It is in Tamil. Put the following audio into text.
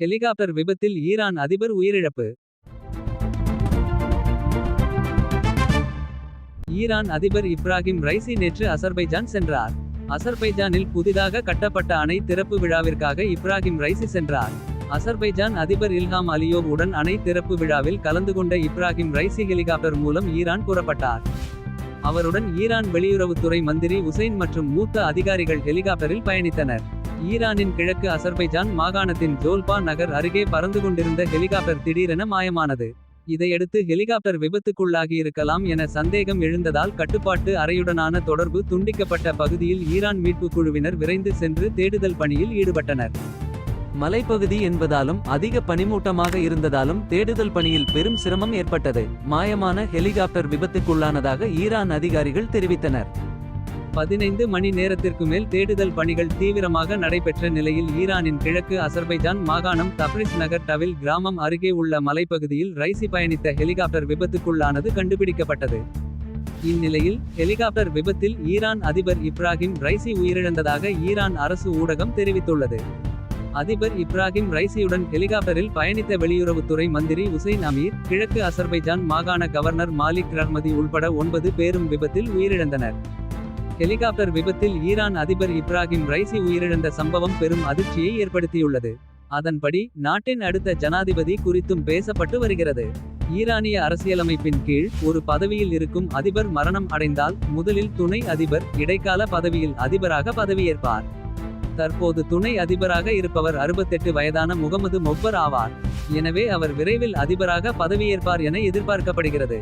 ஹெலிகாப்டர் விபத்தில் ஈரான் அதிபர் உயிரிழப்பு. ஈரான் அதிபர் இப்ராகிம் ரைசி நேற்று அசர்பைஜான் சென்றார். அசர்பைஜானில் புதிதாக கட்டப்பட்ட அணை திறப்பு விழாவிற்காக இப்ராகிம் ரைசி சென்றார். அசர்பைஜான் அதிபர் இல்ஹாம் அலியோவ் உடன் அணை திறப்பு விழாவில் கலந்து கொண்ட இப்ராகிம் ரைசி ஹெலிகாப்டர் மூலம் ஈரான் புறப்பட்டார். அவருடன் ஈரான் வெளியுறவுத்துறை மந்திரி உசைன் மற்றும் மூத்த அதிகாரிகள் ஹெலிகாப்டரில் பயணித்தனர். ஈரானின் கிழக்கு அசர்பைஜான் மாகாணத்தின் ஜோல்பா நகர் அருகே பறந்து கொண்டிருந்த ஹெலிகாப்டர் திடீரென மாயமானது. இதையடுத்து ஹெலிகாப்டர் விபத்துக்குள்ளாகியிருக்கலாம் என சந்தேகம் எழுந்ததால் கட்டுப்பாட்டு அறையுடனான தொடர்பு துண்டிக்கப்பட்ட பகுதியில் ஈரான் மீட்புக் குழுவினர் விரைந்து சென்று தேடுதல் பணியில் ஈடுபட்டனர். மலைப்பகுதி என்பதாலும் அதிக பனிமூட்டமாக இருந்ததாலும் தேடுதல் பணியில் பெரும் சிரமம் ஏற்பட்டது. மாயமான ஹெலிகாப்டர் விபத்துக்குள்ளானதாக ஈரான் அதிகாரிகள் தெரிவித்தனர். பதினைந்து மணி நேரத்திற்கு மேல் தேடுதல் பணிகள் தீவிரமாக நடைபெற்ற நிலையில் ஈரானின் கிழக்கு அசர்பைஜான் மாகாணம் தப்ரிஸ் நகர் டவில் கிராமம் அருகே உள்ள மலைப்பகுதியில் ரைசி பயணித்த ஹெலிகாப்டர் விபத்துக்குள்ளானது கண்டுபிடிக்கப்பட்டது. இந்நிலையில் ஹெலிகாப்டர் விபத்தில் ஈரான் அதிபர் இப்ராகிம் ரைசி உயிரிழந்ததாக ஈரான் அரசு ஊடகம் தெரிவித்துள்ளது. அதிபர் இப்ராகிம் ரைசியுடன் ஹெலிகாப்டரில் பயணித்த வெளியுறவுத்துறை மந்திரி உசைன் அமீர். கிழக்கு அசர்பைஜான் மாகாண கவர்னர் மாலிக் ரஹ்மதி உள்பட ஒன்பது பேரும் விபத்தில் உயிரிழந்தனர். ஹெலிகாப்டர் விபத்தில் ஈரான் அதிபர் இப்ராஹிம் ரைசி உயிரிழந்த சம்பவம் பெரும் அதிர்ச்சியை ஏற்படுத்தியுள்ளது. அதன்படி நாட்டின் அடுத்த ஜனாதிபதி குறித்தும் பேசப்பட்டு வருகிறது. ஈரானிய அரசியலமைப்பின் கீழ் ஒரு பதவியில் இருக்கும் அதிபர் மரணம் அடைந்தால். முதலில் துணை அதிபர் இடைக்கால பதவியில் அதிபராக பதவியேற்பார். தற்போது துணை அதிபராக இருப்பவர் 68 வயதான முகமது மொப்பர் ஆவார். எனவே அவர் விரைவில் அதிபராக பதவியேற்பார் என எதிர்பார்க்கப்படுகிறது.